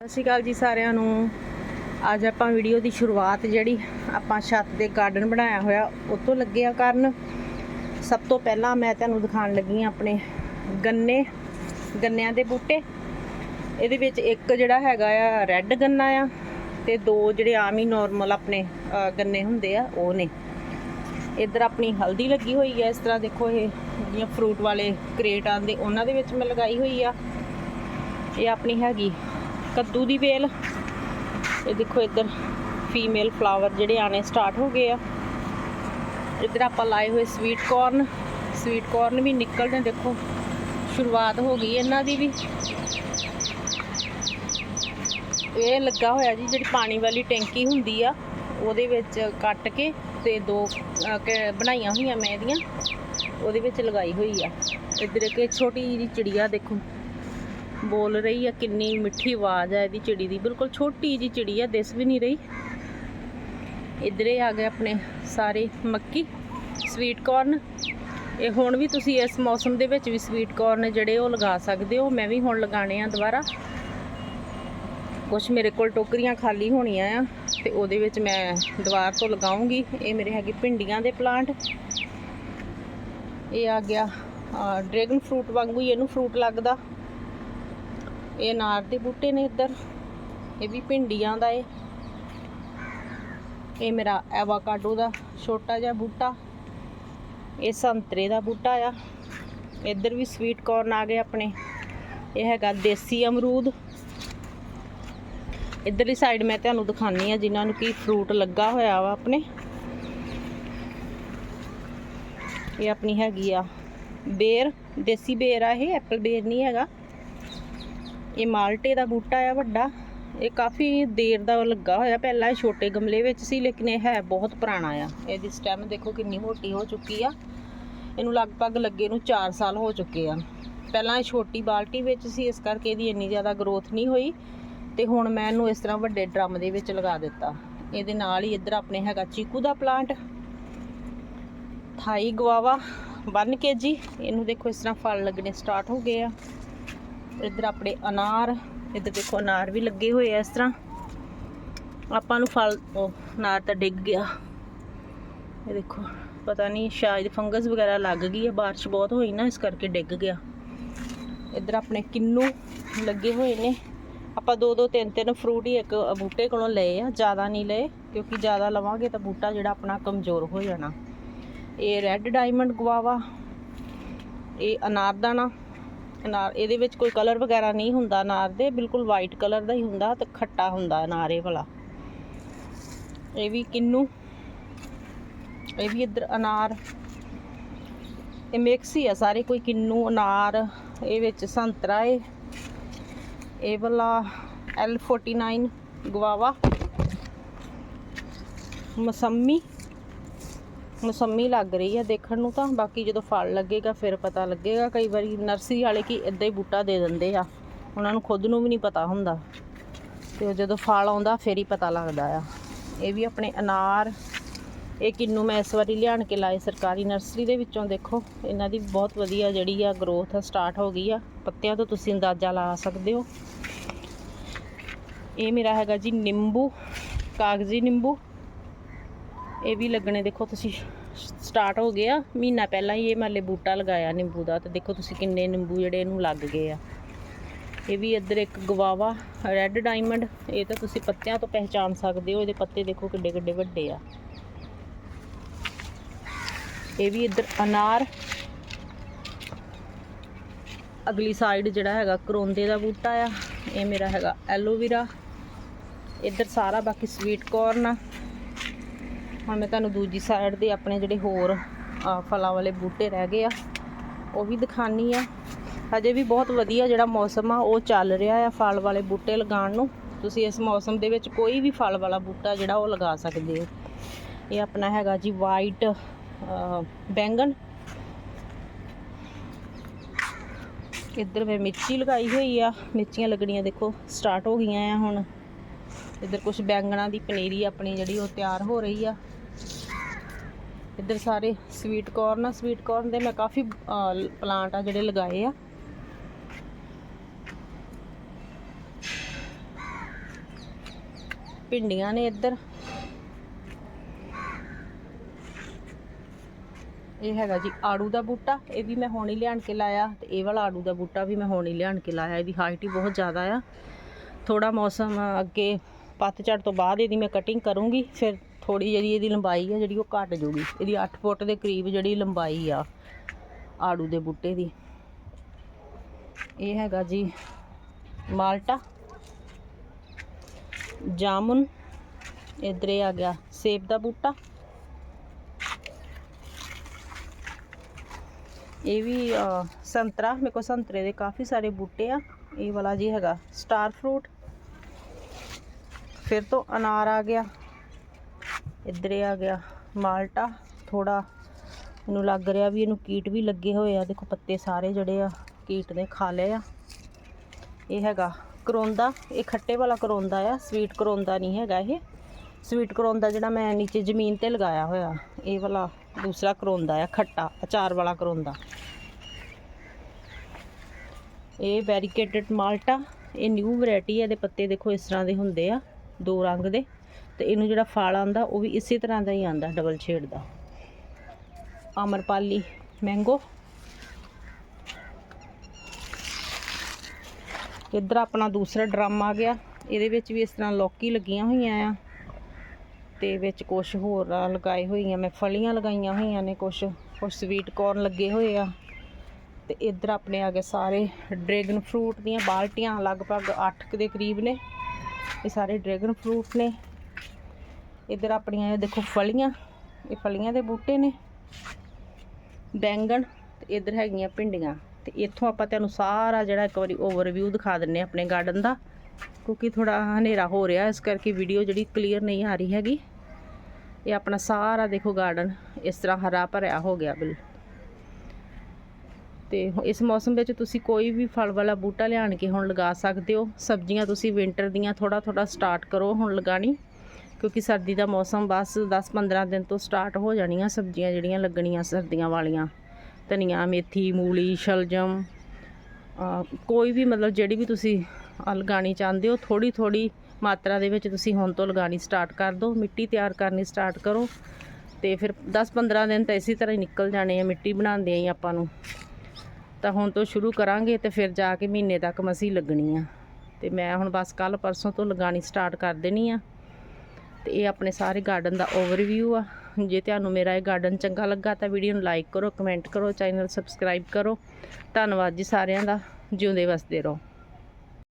ਸਤਿ ਸ਼੍ਰੀ ਅਕਾਲ ਜੀ ਸਾਰਿਆਂ ਨੂੰ। ਅੱਜ ਆਪਾਂ ਵੀਡੀਓ ਦੀ ਸ਼ੁਰੂਆਤ ਜਿਹੜੀ ਆਪਾਂ ਛੱਤ ਦੇ ਗਾਰਡਨ ਬਣਾਇਆ ਹੋਇਆ, ਉਹ ਤੋਂ ਲੱਗੇ ਆ ਕਰਨ। ਸਭ ਤੋਂ ਪਹਿਲਾਂ ਮੈਂ ਤੁਹਾਨੂੰ ਦਿਖਾਉਣ ਲੱਗੀ ਆ ਆਪਣੇ ਗੰਨੇ, ਗੰਨਿਆਂ ਦੇ ਬੂਟੇ। ਇਹਦੇ ਵਿੱਚ ਇੱਕ ਜਿਹੜਾ ਹੈਗਾ ਆ ਰੈੱਡ ਗੰਨਾ ਆ ਤੇ ਦੋ ਜਿਹੜੇ ਆਮ ਹੀ ਨਾਰਮਲ ਆਪਣੇ ਗੰਨੇ ਹੁੰਦੇ ਆ, ਉਹ ਨੇ। ਇੱਧਰ ਆਪਣੀ ਹਲਦੀ ਲੱਗੀ ਹੋਈ ਹੈ ਇਸ ਤਰ੍ਹਾਂ ਦੇਖੋ ਇਹ ਜਿਹੜੀਆਂ ਫਰੂਟ ਵਾਲੇ ਕ੍ਰੇਟ ਆਂਦੇ ਉਹਨਾਂ ਦੇ ਵਿੱਚ ਮੈਂ ਲਗਾਈ ਹੋਈ ਆ। ਇਹ ਆਪਣੀ ਹੈਗੀ ਕੱਦੂ ਦੀ ਵੇਲ। ਇਹ ਦੇਖੋ ਇੱਧਰ ਫੀਮੇਲ ਫਲਾਵਰ ਜਿਹੜੇ ਆਣੇ ਸਟਾਰਟ ਹੋ ਗਏ ਆ। ਇੱਧਰ ਆਪਾਂ ਲਾਏ ਹੋਏ ਸਵੀਟ ਕਾਰਨ ਸਵੀਟ ਕਾਰਨ ਵੀ ਨਿਕਲਦੇ ਦੇਖੋ, ਸ਼ੁਰੂਆਤ ਹੋ ਗਈ ਇਹਨਾਂ ਦੀ ਵੀ। ਇਹ ਲੱਗਾ ਹੋਇਆ ਜੀ, ਜਿਹੜੀ ਪਾਣੀ ਵਾਲੀ ਟੈਂਕੀ ਹੁੰਦੀ ਆ, ਉਹਦੇ ਵਿੱਚ ਕੱਟ ਕੇ ਤੇ ਦੋ ਬਣਾਈਆਂ ਹੋਈਆਂ ਮੈਂ ਇਹਦੀਆਂ, ਉਹਦੇ ਵਿੱਚ ਲਗਾਈ ਹੋਈ ਆ। ਇੱਧਰ ਇੱਕ ਛੋਟੀ ਜਿਹੀ ਚਿੜੀਆ, ਦੇਖੋ। ਬੋਲ ਰਹੀ ਆ, ਕਿੰਨੀ ਮਿੱਠੀ ਆਵਾਜ਼ ਆ ਇਹਦੀ ਚਿੜੀ ਦੀ। ਬਿਲਕੁਲ ਛੋਟੀ ਜੀ ਚਿੜੀ ਆ, ਦਿਸ ਵੀ ਨਹੀਂ ਰਹੀ। ਇੱਧਰੇ ਆ ਗਏ ਆਪਣੇ ਸਾਰੇ ਮੱਕੀ ਸਵੀਟ ਕਾਰਨ ਇਹ ਹੁਣ ਵੀ ਤੁਸੀਂ ਇਸ ਮੌਸਮ ਦੇ ਵਿੱਚ ਵੀ ਸਵੀਟ ਕਾਰਨ ਜਿਹੜੇ ਉਹ ਲਗਾ ਸਕਦੇ ਹੋ। ਮੈਂ ਵੀ ਹੁਣ ਲਗਾਣੇ ਆ ਦੁਬਾਰਾ। ਕੁਝ ਮੇਰੇ ਕੋਲ ਟੋਕਰੀਆਂ ਖਾਲੀ ਹੋਣੀਆਂ ਆ, ਤੇ ਉਹਦੇ ਵਿੱਚ ਮੈਂ ਦੁਬਾਰ ਤੋਂ ਲਗਾਉਂਗੀ। ਇਹ ਮੇਰੇ ਹੈਗੇ ਭਿੰਡੀਆਂ ਦੇ ਪਲਾਂਟ। ਇਹ ਆ ਗਿਆ ਡਰੈਗਨ ਫਰੂਟ ਵਾਂਗੂ ਇਹਨੂੰ ਫਰੂਟ ਲੱਗਦਾ। ਇਹ ਅਨਾਰ ਦੇ ਬੂਟੇ ਨੇ ਇੱਧਰ। ਇਹ ਵੀ ਭਿੰਡੀਆਂ ਦਾ ਏ। ਇਹ ਮੇਰਾ ਐਵਾਕਾਡੋ ਦਾ ਛੋਟਾ ਜਿਹਾ ਬੂਟਾ। ਇਹ ਸੰਤਰੇ ਦਾ ਬੂਟਾ ਆ। ਇੱਧਰ ਵੀ ਸਵੀਟ ਕੋਰਨ ਆ ਗਏ ਆਪਣੇ। ਇਹ ਹੈਗਾ ਦੇਸੀ ਅਮਰੂਦ। ਇੱਧਰਲੀ ਸਾਈਡ ਮੈਂ ਤੁਹਾਨੂੰ ਦਿਖਾਨੀ ਆ ਜਿਨ੍ਹਾਂ ਨੂੰ ਕੀ ਫਰੂਟ ਲੱਗਾ ਹੋਇਆ ਵਾ ਆਪਣੇ। ਇਹ ਆਪਣੀ ਹੈਗੀ ਆ ਬੇਰ। ਦੇਸੀ ਬੇਰ ਆ ਇਹ ਐਪਲ ਬੇਰ ਨਹੀਂ ਹੈਗਾ। ਇਹ ਮਾਲਟੇ ਦਾ ਬੂਟਾ ਆ ਵੱਡਾ। ਇਹ ਕਾਫੀ ਦੇਰ ਦਾ ਲੱਗਾ ਹੋਇਆ। ਪਹਿਲਾਂ ਇਹ ਛੋਟੇ ਗਮਲੇ ਵਿੱਚ ਸੀ, ਲੇਕਿਨ ਇਹ ਹੈ ਬਹੁਤ ਪੁਰਾਣਾ ਆ। ਇਹਦੀ ਸਟੈਮ ਦੇਖੋ ਕਿੰਨੀ ਮੋਟੀ ਹੋ ਚੁੱਕੀ ਆ। ਇਹਨੂੰ ਲਗਭਗ ਲੱਗੇ ਨੂੰ 4 ਸਾਲ ਹੋ ਚੁੱਕੇ ਆ। ਪਹਿਲਾਂ ਇਹ ਛੋਟੀ ਬਾਲਟੀ ਵਿੱਚ ਸੀ, ਇਸ ਕਰਕੇ ਇਹਦੀ ਇੰਨੀ ਜ਼ਿਆਦਾ ਗਰੋਥ ਨਹੀਂ ਹੋਈ। ਤੇ ਹੁਣ ਮੈਂ ਇਹਨੂੰ ਇਸ ਤਰ੍ਹਾਂ ਵੱਡੇ ਡਰਮ ਦੇ ਵਿੱਚ ਲਗਾ ਦਿੱਤਾ। ਇਹਦੇ ਨਾਲ ਹੀ ਇੱਧਰ ਆਪਣੇ ਹੈਗਾ ਚੀਕੂ ਦਾ ਪਲਾਂਟ ਥਾਈ ਗਵਾਵਾ 1 ਕੇਜੀ ਇਹਨੂੰ ਦੇਖੋ ਇਸ ਤਰ੍ਹਾਂ ਫਲ ਲੱਗਣੇ ਸਟਾਰਟ ਹੋ ਗਏ ਆ। ਇੱਧਰ ਆਪਣੇ ਅਨਾਰ, ਇੱਧਰ ਦੇਖੋ ਅਨਾਰ ਵੀ ਲੱਗੇ ਹੋਏ ਆ ਇਸ ਤਰ੍ਹਾਂ। ਆਪਾਂ ਨੂੰ ਫਲ, ਉਹ ਅਨਾਰ ਤਾਂ ਡਿੱਗ ਗਿਆ। ਇਹ ਦੇਖੋ, ਪਤਾ ਨਹੀਂ ਸ਼ਾਇਦ ਫੰਗਸ ਵਗੈਰਾ ਲੱਗ ਗਈ ਹੈ ਬਾਰਿਸ਼ ਬਹੁਤ ਹੋਈ ਨਾ, ਇਸ ਕਰਕੇ ਡਿੱਗ ਗਿਆ। ਇੱਧਰ ਆਪਣੇ ਕਿੰਨੂ ਲੱਗੇ ਹੋਏ ਨੇ। ਆਪਾਂ ਦੋ ਦੋ, ਤਿੰਨ ਤਿੰਨ ਫਰੂਟ ਹੀ ਇੱਕ ਬੂਟੇ ਕੋਲੋਂ ਲਏ ਆ, ਜ਼ਿਆਦਾ ਨਹੀਂ ਲਏ, ਕਿਉਂਕਿ ਜ਼ਿਆਦਾ ਲਵਾਂਗੇ ਤਾਂ ਬੂਟਾ ਜਿਹੜਾ ਆਪਣਾ ਕਮਜ਼ੋਰ ਹੋ ਜਾਣਾ। ਇਹ ਰੈੱਡ ਡਾਇਮੰਡ ਗਵਾਵਾ ਇਹ ਅਨਾਰਦਾਨਾ ਅਨਾਰ ਇਹਦੇ ਵਿੱਚ ਕੋਈ ਕਲਰ ਵਗੈਰਾ ਨਹੀਂ ਹੁੰਦਾ ਅਨਾਰ ਦੇ, ਬਿਲਕੁਲ ਵਾਈਟ ਕਲਰ ਦਾ ਹੀ ਹੁੰਦਾ ਤੇ ਖੱਟਾ ਹੁੰਦਾ ਅਨਾਰ ਇਹ ਵਾਲਾ। ਇਹ ਵੀ ਕਿੰਨੂ। ਇਹ ਵੀ ਇੱਧਰ ਅਨਾਰ। ਇਹ ਮਿਕਸ ਹੀ ਆ ਸਾਰੇ, ਕੋਈ ਕਿੰਨੂ, ਅਨਾਰ, ਇਹ ਵਿੱਚ ਸੰਤਰਾ ਏ। ਇਹ ਵਾਲਾ L49 ਗਵਾਵਾ। ਮਸੰਮੀ। ਮਸੰਮੀ ਲੱਗ ਰਹੀ ਹੈ, ਦੇਖਣ ਨੂੰ ਤਾਂ। ਬਾਕੀ ਜਦੋਂ ਫਲ ਲੱਗੇਗਾ, ਫਿਰ ਪਤਾ ਲੱਗੇਗਾ। ਕਈ ਵਾਰੀ ਨਰਸਰੀ ਵਾਲੇ ਕੀ ਇਦਾਂ ਹੀ ਬੂਟਾ ਦੇ ਦਿੰਦੇ ਆ। ਉਹਨਾਂ ਨੂੰ ਖੁਦ ਨੂੰ ਵੀ ਨਹੀਂ ਪਤਾ ਹੁੰਦਾ। ਤੇ ਉਹ ਜਦੋਂ ਫਲ ਆਉਂਦਾ, ਫਿਰ ਹੀ ਪਤਾ ਲੱਗਦਾ ਆ। ਇਹ ਵੀ ਆਪਣੇ ਅਨਾਰ, ਇਹ ਕਿੰਨੂ ਮੈਂ ਇਸ ਵਾਰੀ ਲਿਆਣ ਕੇ ਲਾਏ ਸਰਕਾਰੀ ਨਰਸਰੀ ਦੇ ਵਿੱਚੋਂ। ਦੇਖੋ, ਇਹਨਾਂ ਦੀ ਬਹੁਤ ਵਧੀਆ ਜਿਹੜੀ ਆ ਗਰੋਥ ਸਟਾਰਟ ਹੋ ਗਈ ਆ। ਪੱਤਿਆਂ ਤੋਂ ਤੁਸੀਂ ਅੰਦਾਜ਼ਾ ਲਾ ਸਕਦੇ ਹੋ। ਇਹ ਮੇਰਾ ਹੈਗਾ ਜੀ ਨਿੰਬੂ, ਕਾਗਜ਼ੀ ਨਿੰਬੂ। ਇਹ ਵੀ ਲੱਗਣੇ, ਦੇਖੋ ਤੁਸੀਂ ਸਟਾਰਟ ਹੋ ਗਏ ਆ, ਮਹੀਨਾ ਪਹਿਲਾਂ ਹੀ ਇਹ ਮਾਲੇ ਬੂਟਾ ਲਗਾਇਆ ਨਿੰਬੂ ਦਾ, ਤੇ ਦੇਖੋ ਤੁਸੀਂ ਕਿੰਨੇ ਨਿੰਬੂ ਜਿਹੜੇ ਇਹਨੂੰ ਲੱਗ ਗਏ ਆ। ਇਹ ਵੀ ਇੱਧਰ ਇੱਕ ਗਵਾਵਾ ਰੈੱਡ ਡਾਇਮੰਡ ਇਹ ਤਾਂ ਤੁਸੀਂ ਪੱਤਿਆਂ ਤੋਂ ਪਹਿਚਾਨ ਸਕਦੇ ਹੋ, ਇਹਦੇ ਪੱਤੇ ਦੇਖੋ ਕਿੱਡੇ ਕਿੱਡੇ ਵੱਡੇ ਆ। ਇਹ ਵੀ ਇੱਧਰ ਅਨਾਰ, ਅਗਲੀ ਸਾਈਡ ਜਿਹੜਾ ਹੈਗਾ ਕਰੋਂਦੇ ਦਾ ਬੂਟਾ ਆ, ਇਹ ਮੇਰਾ ਹੈਗਾ ਐਲੋਵੀਰਾ ਇੱਧਰ ਸਾਰਾ ਬਾਕੀ ਸਵੀਟ ਕੋਰਨ ਆ। ਹੁਣ ਮੈਂ ਤੁਹਾਨੂੰ ਦੂਜੀ ਸਾਈਡ ਦੇ ਆਪਣੇ ਜਿਹੜੇ ਹੋਰ ਫਲਾਂ ਵਾਲੇ ਬੂਟੇ ਰਹਿ ਗਏ ਆ, ਉਹ ਵੀ ਦਿਖਾਨੀ ਆ। ਹਜੇ ਵੀ ਬਹੁਤ ਵਧੀਆ ਜਿਹੜਾ ਮੌਸਮ ਆ, ਉਹ ਚੱਲ ਰਿਹਾ ਆ ਫਲ ਵਾਲੇ ਬੂਟੇ ਲਗਾਉਣ ਨੂੰ। ਤੁਸੀਂ ਇਸ ਮੌਸਮ ਦੇ ਵਿੱਚ ਕੋਈ ਵੀ ਫਲ ਵਾਲਾ ਬੂਟਾ ਜਿਹੜਾ ਉਹ ਲਗਾ ਸਕਦੇ ਹੋ। ਇਹ ਆਪਣਾ ਹੈਗਾ ਜੀ ਵਾਈਟ ਬੈਂਗਣ। ਇੱਧਰ ਮੈਂ ਮਿਰਚੀ ਲਗਾਈ ਹੋਈ ਆ। ਮਿਰਚੀਆਂ ਲੱਗਣੀਆਂ ਦੇਖੋ ਸਟਾਰਟ ਹੋ ਗਈਆਂ ਆ ਹੁਣ। ਇੱਧਰ ਕੁਝ ਬੈਂਗਣਾ ਦੀ ਪਨੀਰੀ ਆਪਣੀ ਜਿਹੜੀ ਉਹ ਤਿਆਰ ਹੋ ਰਹੀ ਆ। ਇੱਧਰ ਸਾਰੇ ਸਵੀਟ ਕਾਰਨ ਆ ਸਵੀਟ ਕਾਰਨ ਦੇ ਮੈਂ ਕਾਫੀ ਪਲਾਂਟ ਆ ਜਿਹੜੇ ਲਗਾਏ ਆ। ਭਿੰਡੀਆਂ ਨੇ ਇੱਧਰ। ਇਹ ਹੈਗਾ ਜੀ ਆੜੂ ਦਾ ਬੂਟਾ, ਇਹ ਵੀ ਮੈਂ ਹੁਣ ਹੀ ਲਿਆਣ ਕੇ ਲਾਇਆ ਤੇ ਇਹ ਵਾਲਾ ਆੜੂ ਦਾ ਬੂਟਾ ਵੀ ਮੈਂ ਹੁਣ ਹੀ ਲਿਆਣ ਕੇ ਲਾਇਆ, ਇਹਦੀ ਹਾਈਟ ਹੀ ਬਹੁਤ ਜ਼ਿਆਦਾ ਆ। ਥੋੜਾ ਮੌਸਮ ਅੱਗੇ ਪੱਤਝੜ ਤੋਂ ਬਾਅਦ ਇਹਦੀ ਮੈਂ ਕਟਿੰਗ ਕਰੂੰਗੀ, ਫਿਰ ਥੋੜੀ ਜਿਹੜੀ ਇਹਦੀ ਲੰਬਾਈ ਆ ਜਿਹੜੀ ਉਹ ਘਟ ਜੂਗੀ। ਇਹਦੀ 8 ਫੁੱਟ ਦੇ ਕਰੀਬ ਜਿਹੜੀ ਲੰਬਾਈ ਆ ਆੜੂ ਦੇ ਬੂਟੇ ਦੀ। ਇਹ ਹੈਗਾ ਜੀ ਮਾਲਟਾ। ਜਾਮੁਨ। ਇੱਧਰ ਇਹ ਆ ਗਿਆ ਸੇਬ ਦਾ ਬੂਟਾ। ਇਹ ਵੀ ਸੰਤਰਾ, ਮੇਰੇ ਕੋਲ ਸੰਤਰੇ ਦੇ ਕਾਫੀ ਸਾਰੇ ਬੂਟੇ ਆ। ਇਹ ਵਾਲਾ ਜੀ ਹੈਗਾ ਸਟਾਰ ਫਰੂਟ। ਫਿਰ ਤੋਂ ਅਨਾਰ ਆ ਗਿਆ। ਇੱਧਰ ਆ ਗਿਆ ਮਾਲਟਾ। ਥੋੜਾ ਮੈਨੂੰ ਲੱਗ ਰਿਹਾ ਵੀ ਇਹਨੂੰ ਕੀਟ ਵੀ ਲੱਗੇ ਹੋਏ ਆ। ਦੇਖੋ ਪੱਤੇ ਸਾਰੇ ਜਿਹੜੇ ਆ ਕੀਟ ਨੇ ਖਾ ਲਏ ਆ। ਇਹ ਹੈਗਾ ਕਰੋਂਦਾ। ਇਹ ਖੱਟੇ ਵਾਲਾ ਕਰੋਂਦਾ ਆ। ਸਵੀਟ ਕਰੋਂਦਾ ਨਹੀਂ ਹੈਗਾ ਇਹ। ਸਵੀਟ ਕਰੋਂਦਾ ਜਿਹੜਾ ਮੈਂ ਨੀਚੇ ਜ਼ਮੀਨ ਤੇ ਲਗਾਇਆ ਹੋਇਆ। ਇਹ ਵਾਲਾ ਦੂਸਰਾ ਕਰੋਂਦਾ ਆ, ਖੱਟਾ, ਅਚਾਰ ਵਾਲਾ ਕਰੋਂਦਾ। ਇਹ ਵੈਰੀਕੇਟਡ ਮਾਲਟਾ। ਇਹ ਨਿਊ ਵੈਰਾਈਟੀ ਹੈ ਇਹਦੇ ਪੱਤੇ ਦੇਖੋ ਇਸ ਤਰ੍ਹਾਂ ਦੇ ਹੁੰਦੇ ਆ। ਦੋ ਰੰਗ ਦੇ। ਤੇ ਇਹਨੂੰ ਜਿਹੜਾ ਫਲ ਆਂਦਾ ਉਹ ਵੀ ਇਸੇ ਤਰ੍ਹਾਂ ਦਾ ਹੀ ਆਂਦਾ ਡਬਲ ਸ਼ੇਡ ਦਾ। ਅਮਰਪਾਲੀ ਮੈਂਗੋ ਇੱਧਰ ਆਪਣਾ ਦੂਸਰਾ ਡਰਮ ਆ ਗਿਆ। ਇਹਦੇ ਵਿੱਚ ਵੀ ਇਸ ਤਰ੍ਹਾਂ ਲੌਕੀ ਲੱਗੀਆਂ ਹੋਈਆਂ ਆ। ਤੇ ਵਿੱਚ ਕੁਝ ਹੋਰ ਲਗਾਏ ਹੋਈਆਂ, ਮੈਂ ਫਲੀਆਂ ਲਗਾਈਆਂ ਹੋਈਆਂ ਨੇ ਕੁਝ ਕੁਝ ਸਵੀਟ ਕੋਰਨ ਲੱਗੇ ਹੋਏ ਆ। ਤੇ ਇੱਧਰ ਆਪਣੇ ਆ ਗਏ ਸਾਰੇ ਡਰੈਗਨ ਫਰੂਟ ਦੀਆਂ ਬਾਲਟੀਆਂ, ਲਗਭਗ 8 ਦੇ ਕਰੀਬ ਨੇ। ਇਹ ਸਾਰੇ ਡਰੈਗਨ ਫਰੂਟ ਨੇ। ਇੱਧਰ ਆਪਣੀਆਂ ਇਹ ਦੇਖੋ ਫਲੀਆਂ, ਇਹ ਫਲੀਆਂ ਦੇ ਬੂਟੇ ਨੇ। ਬੈਂਗਣ ਤੇ ਇੱਧਰ ਹੈਗੀਆਂ ਭਿੰਡੀਆਂ। ਤੇ ਇੱਥੋਂ ਆਪਾਂ ਤੁਹਾਨੂੰ ਸਾਰਾ ਜਿਹੜਾ ਇੱਕ ਵਾਰੀ ਓਵਰਵਿਊ ਦਿਖਾ ਦਿੰਨੇ ਆਪਣੇ ਗਾਰਡਨ ਦਾ। ਕਿਉਂਕਿ ਥੋੜਾ ਹਨੇਰਾ ਹੋ ਰਿਹਾ, ਇਸ ਕਰਕੇ ਵੀਡੀਓ ਜਿਹੜੀ ਕਲੀਅਰ ਨਹੀਂ ਆ ਰਹੀ ਹੈਗੀ। ਇਹ ਆਪਣਾ ਸਾਰਾ ਦੇਖੋ ਗਾਰਡਨ ਇਸ ਤਰ੍ਹਾਂ ਹਰਾ ਭਰਿਆ ਹੋ ਗਿਆ ਬਿਲ ਤੇ ਇਸ ਮੌਸਮ ਵਿੱਚ ਤੁਸੀਂ ਕੋਈ ਵੀ ਫਲ ਵਾਲਾ ਬੂਟਾ ਲਿਆਣ ਕੇ ਹੁਣ ਲਗਾ ਸਕਦੇ ਹੋ। ਸਬਜ਼ੀਆਂ ਤੁਸੀਂ ਵਿੰਟਰ ਦੀਆਂ ਥੋੜਾ ਥੋੜਾ ਸਟਾਰਟ ਕਰੋ, ਹੁਣ ਲਗਾਣੀ ਕਿਉਂਕਿ ਸਰਦੀ ਦਾ ਮੌਸਮ ਬਸ 10-15 ਦਿਨ ਤੋਂ ਸਟਾਰਟ ਹੋ ਜਾਣੀਆਂ ਸਬਜ਼ੀਆਂ ਜਿਹੜੀਆਂ ਲੱਗਣੀਆਂ ਸਰਦੀਆਂ ਵਾਲੀਆਂ। ਧਨੀਆ, ਮੇਥੀ, ਮੂਲੀ, ਸ਼ਲਜਮ ਕੋਈ ਵੀ ਮਤਲਬ ਜਿਹੜੀ ਵੀ ਤੁਸੀਂ ਅਹ ਲਗਾਉਣੀ ਚਾਹੁੰਦੇ ਹੋ ਥੋੜੀ ਥੋੜੀ ਮਾਤਰਾ ਦੇ ਵਿੱਚ ਤੁਸੀਂ ਹੁਣ ਤੋਂ ਲਗਾਣੀ ਸਟਾਰਟ ਕਰ ਦਿਓ, ਮਿੱਟੀ ਤਿਆਰ ਕਰਨੀ ਸਟਾਰਟ ਕਰੋ ਤੇ ਫਿਰ 10-15 ਦਿਨ ਤਾਂ ਇਸੇ ਤਰ੍ਹਾਂ ਹੀ ਨਿਕਲ ਜਾਣੇ ਆ, ਮਿੱਟੀ ਬਣਾਉਂਦੇ ਹੀ ਆਪਾਂ ਨੂੰ। ਤਾਂ ਹੁਣ ਤੋਂ ਸ਼ੁਰੂ ਕਰਾਂਗੇ ਤੇ ਫਿਰ ਜਾ ਕੇ ਮਹੀਨੇ ਤੱਕ ਮਸੀ ਲੱਗਣੀ ਆ। ਤੇ ਮੈਂ ਹੁਣ ਬਸ ਕੱਲ ਪਰਸੋਂ ਤੋਂ ਲਗਾਣੀ ਸਟਾਰਟ ਕਰ ਦੇਣੀ ਆ। ਤੇ ਇਹ ਆਪਣੇ ਸਾਰੇ ਗਾਰਡਨ ਦਾ ਓਵਰਵਿਊ ਆ। ਜੇ ਤੁਹਾਨੂੰ ਮੇਰਾ ਇਹ ਗਾਰਡਨ ਚੰਗਾ ਲੱਗਾ ਤਾਂ ਵੀਡੀਓ ਨੂੰ ਲਾਈਕ ਕਰੋ ਕਮੈਂਟ ਕਰੋ ਚੈਨਲ ਸਬਸਕ੍ਰਾਈਬ ਕਰੋ। ਧੰਨਵਾਦ ਜੀ ਸਾਰਿਆਂ ਦਾ। ਜਿਉਂਦੇ ਵਸਦੇ ਰਹੋ।